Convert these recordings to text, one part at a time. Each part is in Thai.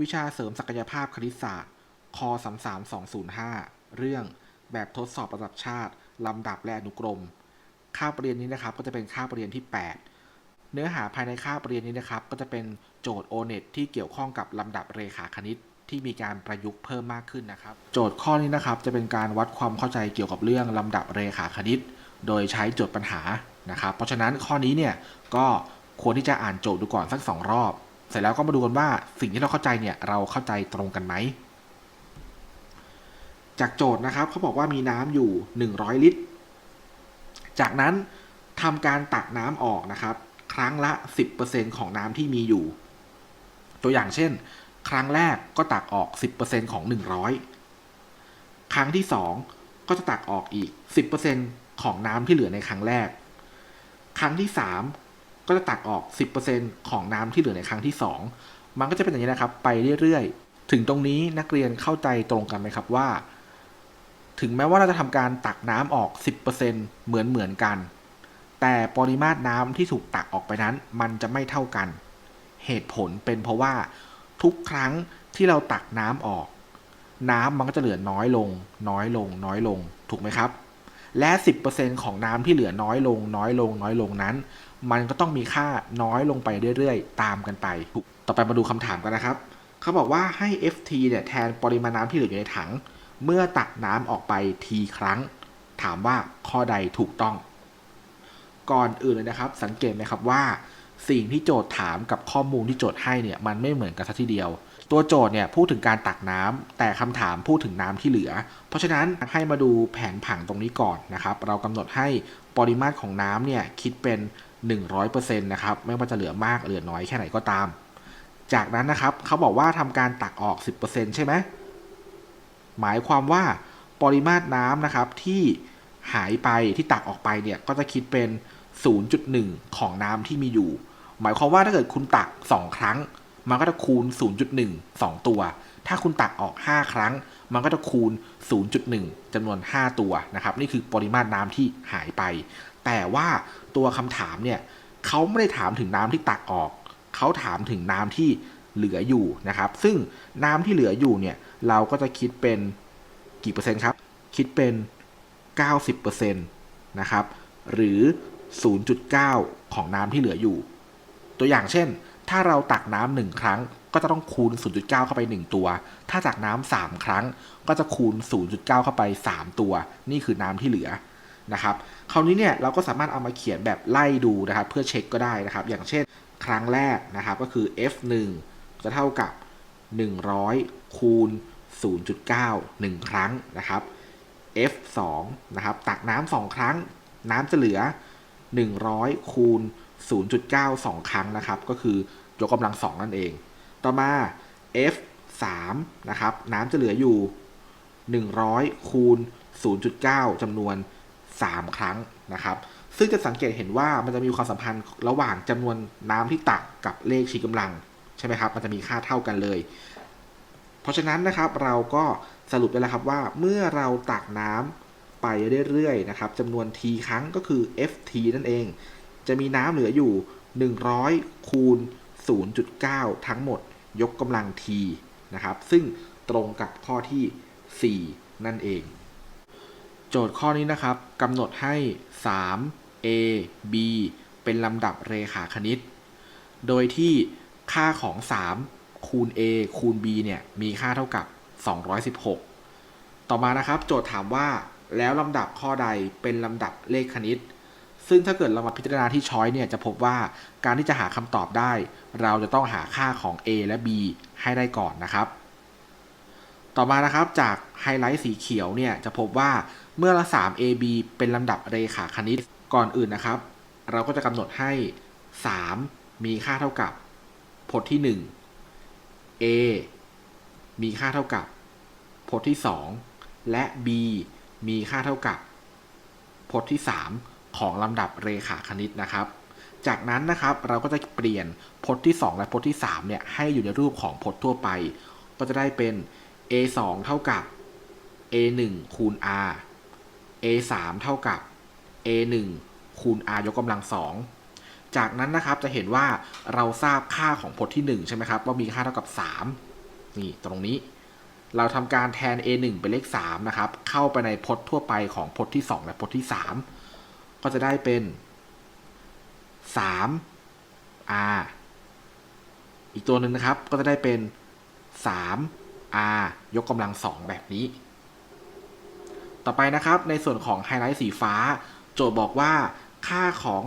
วิชาเสริมศักยภาพคณิตศาสตร์ ค33205 เรื่องแบบทดสอบระดับชาติ ลำดับและอนุกรม คาบเรียนนี้นะครับก็จะเป็นคาบเรียนที่ 8 เนื้อหาภายในคาบเรียนนี้นะครับ ก็จะเป็นโจทย์ O-NET ที่เกี่ยวข้องกับลำดับเรขาคณิตที่มีการประยุกต์เพิ่มมากขึ้นนะครับ โจทย์ข้อนี้นะครับจะเป็นการวัดความเข้าใจเกี่ยวกับเรื่องลำดับเรขาคณิต โดยใช้โจทย์ปัญหานะครับ เพราะฉะนั้นข้อนี้เนี่ยก็ควรที่จะอ่านโจทย์ดูก่อนสักสองรอบ เสร็จแล้วก็มาดูกันว่าสิ่งที่เราเข้าใจเนี่ยเราเข้าใจตรงกันไหม จากโจทย์นะครับเขาบอกว่ามีน้ำอยู่ 100 ลิตร จากนั้นทำการตักน้ำออกนะครับ ครั้งละ 10%ของน้ำที่มีอยู่ ตัวอย่างเช่น ครั้งแรกก็ตักออก 10%ของ 100 ครั้งที่ 2 ก็จะตักออกอีก 10%ของน้ำที่เหลือในครั้งแรก ครั้งที่ 3 ก็จะตักออก 10%ของน้ำที่เหลือในครั้งที่ 2 มันก็จะเป็นอย่างนี้นะครับ ไปเรื่อยๆ ถึงตรงนี้นักเรียนเข้าใจตรงกันไหมครับว่า ถึงแม้ว่าเราจะทำการตักน้ำออก 10%เหมือนเหมือนกัน แต่ปริมาตรน้ำที่ถูกตักออกไปนั้น มันจะไม่เท่ากัน เหตุผลเป็นเพราะว่าทุกครั้งที่เราตักน้ำออก น้ำมันก็จะเหลือน้อยลง น้อยลง น้อยลง ถูกไหมครับ และ 10%ของน้ำที่เหลือน้อยลง น้อยลง น้อยลงนั้น มันก็ต้องมีค่าน้อยลงไปเรื่อยๆ ตามกันไป ต่อไปมาดูคำถามกันนะครับ เขาบอกว่าให้ ft เนี่ยแทนปริมาณน้ำที่เหลืออยู่ในถัง เมื่อตักน้ำออกไปทีครั้ง ถามว่าข้อใดถูกต้อง ก่อนอื่นเลยนะครับ สังเกตไหมครับว่า สิ่งที่โจทย์ถามกับข้อมูลที่โจทย์ให้เนี่ยมันไม่เหมือนกันสัทีเดียว ตัวโจทย์เนี่ยพูดถึงการตักน้ำแต่คำถามพูดถึงน้ำที่เหลือ เพราะฉะนั้นให้มาดูแผนผังตรงนี้ก่อนนะครับ เรากำหนดให้ปริมาตรของน้ำเนี่ยคิดเป็น 100%นะครับไม่ว่าจะเหลือมากเหลือน้อยแค่ไหนก็ตาม จากนั้นนะครับเขาบอกว่าทำการตักออก 10%ใช่ไหมหมายความว่าปริมาตรน้ำนะครับที่หายไปที่ตักออกไปเนี่ยก็จะคิดเป็น 0.1 ของน้ำที่มีอยู่ หมายความว่าถ้าเกิดคุณตัก 2 ครั้ง มันก็จะคูณ 0.1 2 ตัว ถ้าคุณตักออก 5 ครั้ง มันก็จะคูณ 0.1จำนวน 5 ตัวนะครับ นี่คือปริมาตรน้ำที่หายไป แต่ว่าตัวคำถามเนี่ยเขาไม่ได้ถามถึงน้ำที่ตักออก เขาถามถึงน้ำที่เหลืออยู่นะครับ ซึ่งน้ำที่เหลืออยู่เนี่ย เราก็จะคิดเป็นกี่เปอร์เซ็นต์ครับ คิดเป็น 90%นะครับ หรือ 0.9 ของน้ำที่เหลืออยู่ ตัวอย่างเช่น ถ้าเราตักน้ำหนึ่งครั้ง ก็จะต้องคูณ 0.9 เข้าไป 1 ตัว ถ้าตักน้ำสามครั้ง ก็จะคูณ 0.9 เข้าไป 3 ตัว นี่คือน้ำที่เหลือนะครับ คราวนี้เนี่ยเราก็สามารถเอามาเขียนแบบไล่ดูนะครับ เพื่อเช็คก็ได้นะครับ อย่างเช่น ครั้งแรกนะครับก็คือ f1 จะเท่ากับ 100 คูณ 0.9 1 ครั้งนะครับ f2 นะครับ ตักน้ำสองครั้ง น้ำจะเหลือ 100 คูณ0.9 2 ครั้งนะครับ ก็คือยกกำลัง 2 นั่นเอง ต่อมา f3 นะครับ น้ำจะเหลืออยู่ 100 คูณ 0.9จำนวน 3 ครั้งนะครับ ซึ่งจะสังเกตเห็นว่ามันจะมีความสัมพันธ์ระหว่างจำนวนน้ำที่ตักกับเลขชี้กำลัง ใช่ไหมครับ มันจะมีค่าเท่ากันเลย เพราะฉะนั้นนะครับเราก็สรุปได้แล้วครับว่าเมื่อเราตักน้ำไปเรื่อยๆนะครับจำนวน t ครั้งก็คือ ft นั่นเอง จะมีน้ำเหลืออยู่ 100 คูณ 0.9 ทั้งหมดยกกำลัง t นะครับ ซึ่งตรงกับข้อที่ 4 นั่นเอง โจทย์ข้อนี้นะครับกำหนดให้ 3 a b เป็นลำดับเรขาคณิต โดยที่ค่าของ 3 คูณ a คูณ b เนี่ย มีค่าเท่ากับ 216 ต่อมานะครับ โจทย์ถามว่าแล้วลำดับข้อใดเป็นลำดับเลขคณิต ซึ่งถ้าเกิดเรามาพิจารณาที่ช้อยเนี่ยจะพบว่าการที่จะหาคำตอบได้ เราจะต้องหาค่าของ a และ b ให้ได้ก่อนนะครับ ต่อมานะครับจากไฮไลท์สีเขียวเนี่ยจะพบว่าเมื่อละ 3ab เป็นลำดับเรขาคณิตก่อนอื่นนะครับ เราก็จะกำหนดให้ 3 มีค่าเท่ากับพจน์ที่ 1 a มีค่าเท่ากับพจน์ที่ 2 และ b มีค่าเท่ากับพจน์ที่ 3 ของลำดับเรขาคณิตนะครับ จากนั้นนะครับเราก็จะเปลี่ยนพจน์ที่ 2 และพจน์ที่3เนี่ยให้อยู่ในรูปของพจน์ทั่วไป ก็จะได้เป็น a 2เท่ากับ a 1คูณ r a 3เท่ากับ a 1คูณ r ยกกำลังสองจากนั้นนะครับจะเห็นว่าเราทราบค่าของพจน์ที่ 1 ใช่ไหมครับ ว่ามีค่าเท่ากับ 3 นี่ตรงนี้ เราทำการแทน a1 เป็นเลข3นะครับ เข้าไปในพจน์ทั่วไปของพจน์ที่ 2 และพจน์ที่ 3 ก็จะได้เป็น 3 r อีกตัวหนึ่งนะครับ ก็จะได้เป็น 3 r ยกกำลัง 2 แบบนี้ ต่อไปนะครับ ในส่วนของไฮไลท์สีฟ้า โจทย์บอกว่า ค่าของ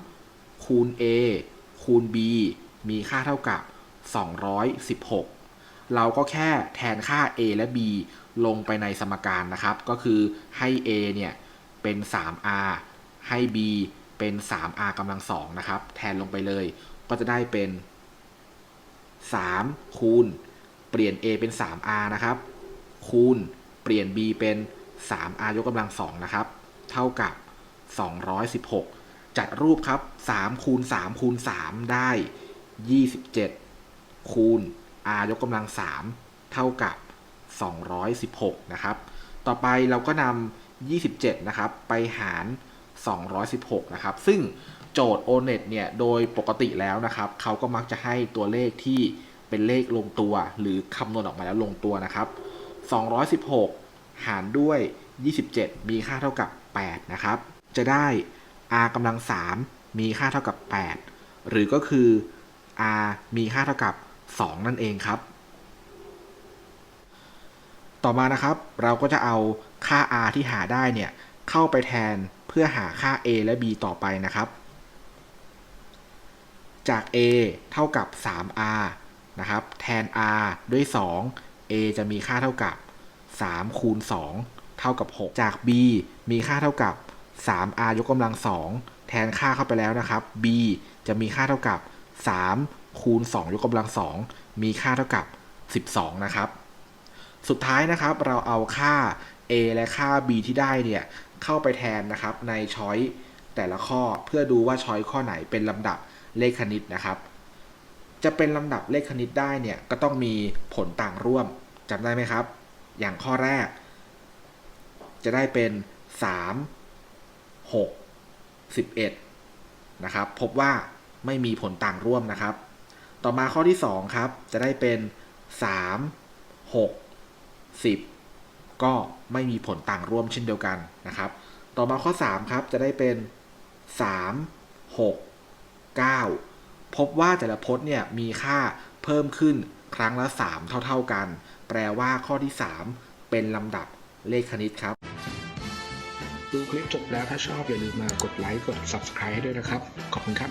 3 คูณ a คูณ b มีค่าเท่ากับ 216 เราก็แค่แทนค่า a และ b ลงไปในสมการนะครับ ก็คือให้ a เนี่ย เป็น 3r ให้ b เป็น 3r กำลัง2นะครับ แทนลงไปเลย ก็จะได้เป็น 3 คูณ เปลี่ยน a เป็น 3r นะครับ คูณเปลี่ยน b เป็น 3r ยกกำลัง2นะครับ เท่ากับ 216 จัดรูปครับ 3 คูณ 3 คูณ 3 ได้ 27 คูณ r ยกกำลัง 3 เท่ากับ 216 นะครับ ต่อไปเราก็นำ27 นะครับ ไปหาร 216 นะครับ ซึ่งโจทย์ ONET เนี่ย โดยปกติแล้วนะครับ เขาก็มักจะให้ตัวเลขที่เป็นเลขลงตัว หรือคำนวณออกมาแล้วลงตัวนะครับ 216 หารด้วย 27 มีค่าเท่ากับ 8 นะครับ จะได้ r กำลัง 3 มีค่าเท่ากับ 8 หรือก็คือ r มีค่าเท่ากับ 2 นั่นเองครับ ต่อมานะครับ เราก็จะเอาค่า r ที่หาได้เนี่ย เข้าไปแทน เพื่อหาค่า a และ b ต่อไปนะครับ จาก a เท่ากับ 3r นะครับ แทน r ด้วย 2 a จะมีค่าเท่ากับ 3 คูณ 2 เท่ากับ 6 จาก b มีค่าเท่ากับ 3r ยกกำลัง 2 แทนค่าเข้าไปแล้วนะครับ b จะมีค่าเท่ากับ 3 คูณ 2 ยกกำลัง 2 มีค่าเท่ากับ 12 นะครับ สุดท้ายนะครับเราเอาค่า a และค่า b ที่ได้เนี่ย เข้าไปแทนนะครับในช้อยแต่ละข้อเพื่อดูว่าช้อยข้อไหนเป็นลำดับเลขคณิตนะครับ จะเป็นลำดับเลขคณิตได้เนี่ยก็ต้องมีผลต่างร่วมจำได้ไหมครับ อย่างข้อแรก จะได้เป็น 3 6 11นะครับพบว่าไม่มีผลต่างร่วมนะครับ ต่อมาข้อที่ 2 ครับ จะได้เป็น 3 6 10 ก็ไม่มีผลต่างร่วมเช่นเดียวกันนะครับ ต่อมาข้อ 3 ครับ จะได้เป็น 3 6 9 พบว่าแต่ละพจน์เนี่ยมีค่าเพิ่มขึ้นครั้งละ 3 เท่า ๆกัน แปลว่าข้อที่ 3 เป็นลำดับเลขคณิตครับ ดูคลิปจบแล้วถ้าชอบอย่าลืมมากดไลค์กด subscribe ให้ด้วยนะครับ ขอบคุณครับ